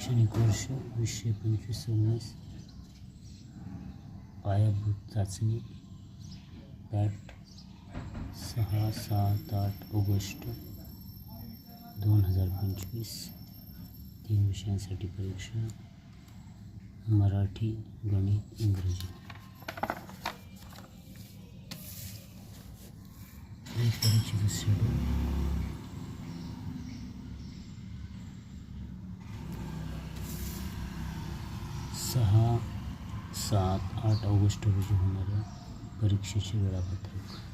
शैक्षणिक वर्ष वीसशे पंचवीस सव्वीस पायाभूत चाचणी पॅट सहा सात आठ ऑगस्ट दोन हज़ार पंचवीस तीन विषयांसाठी परीक्षा मराठी गणित इंग्रजी सहा सात आठ ऑगस्ट रोजी होणाऱ्या परीक्षेचे वेळापत्रक.